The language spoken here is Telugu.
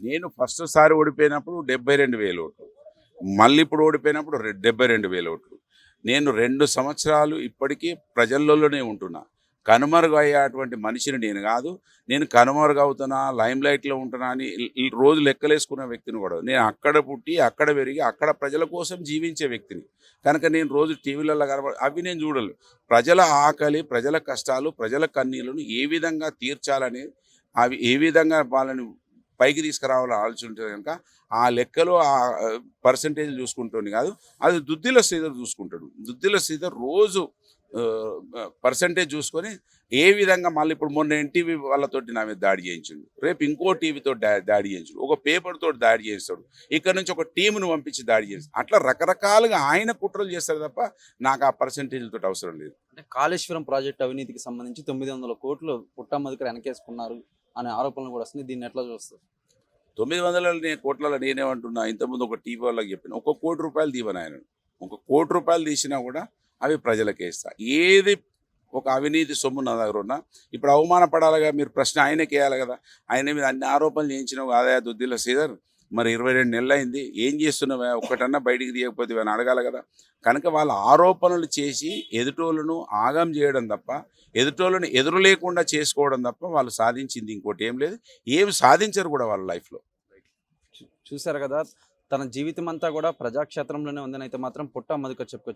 నేను ఫస్ట్ సారి ఓడిపోయినప్పుడు డెబ్బై రెండు వేలు ఓట్లు. మళ్ళీ ఇప్పుడు ఓడిపోయినప్పుడు డెబ్బై రెండు వేలు ఓట్లు. నేను రెండు సంవత్సరాలు ఇప్పటికీ ప్రజల్లోనే ఉంటున్నా. కనుమరుగు అయ్యేటువంటి మనిషిని నేను కాదు. నేను కనుమరుగు అవుతున్నా లైమ్ లైట్లో ఉంటున్నా అని రోజు లెక్కలేసుకున్న వ్యక్తిని కూడా. నేను అక్కడ పుట్టి అక్కడ పెరిగి అక్కడ ప్రజల కోసం జీవించే వ్యక్తిని. కనుక నేను రోజు టీవీలలో కనబడి అవి నేను చూడలేదు ప్రజల ఆకలి ప్రజల కష్టాలు ప్రజల కన్నీళ్ళను ఏ విధంగా తీర్చాలని అవి ఏ విధంగా వాళ్ళని పైకి తీసుకురావాలని ఆలోచించే కనుక ఆ లెక్కలో ఆ పర్సంటేజ్ చూసుకుంటుంది కాదు. అది దుద్దిల శ్రీధర్ చూసుకుంటాడు. దుద్దిల శ్రీధర్ రోజు పర్సంటేజ్ చూసుకొని ఏ విధంగా మళ్ళీ ఇప్పుడు మొన్న ఎన్టీవీ వాళ్ళతోటి నా మీద దాడి చేయించిండు. రేపు ఇంకో టీవీతో దాడి చేయించుడు. ఒక పేపర్ తోటి దాడి చేస్తాడు. ఇక్కడ నుంచి ఒక టీమును పంపించి దాడి చేస్తాడు అట్లా రకరకాలుగా ఆయన కుట్రలు చేస్తారు తప్ప నాకు ఆ పర్సంటేజ్లతో తోటి అవసరం లేదు. అంటే కాళేశ్వరం ప్రాజెక్ట్ అవినీతికి సంబంధించి తొమ్మిది వందల కోట్లు పుట్టమ్మదికర వెనకేసుకున్నారు. అనే ఆరోపణలు కూడా వస్తుంది దీన్ని ఎట్లా చూస్తారు? తొమ్మిది వందల కోట్ల కోట్లలో నేనేమంటున్నా ఇంతకుముందు ఒక టీవీ వాళ్ళకి చెప్పిన ఒక కోటి రూపాయలు తీవని ఆయన. ఒక కోటి రూపాయలు తీసినా కూడా అవి ప్రజలకే ఇస్తా. ఏది ఒక అవినీతి సొమ్ము నా దగ్గర ఉన్నా ఇప్పుడు అవమానపడాలిగా మీరు ప్రశ్న ఆయనకి వేయాలి కదా. ఆయన మీద అన్ని ఆరోపణలు చేయించిన ఆదాయ దుద్దిలో శ్రీధర్? మరి ఇరవై రెండు నెలలు అయింది ఏం చేస్తున్నావా ఒక్కటన్నా బయటికి తీయకపోతే అని అడగాలి కదా. కనుక వాళ్ళ ఆరోపణలు చేసి ఎదుటోళ్ళను ఆగం చేయడం తప్ప ఎదుటోళ్ళను ఎదురు లేకుండా చేసుకోవడం తప్ప వాళ్ళు సాధించింది ఇంకోటి ఏం లేదు. ఏం సాధించరు కూడా వాళ్ళ లైఫ్లో. చూసారు కదా తన జీవితం అంతా కూడా ప్రజాక్షేత్రంలోనే ఉందని అయితే మాత్రం పుట్ట మధుక చెప్పుకోవచ్చు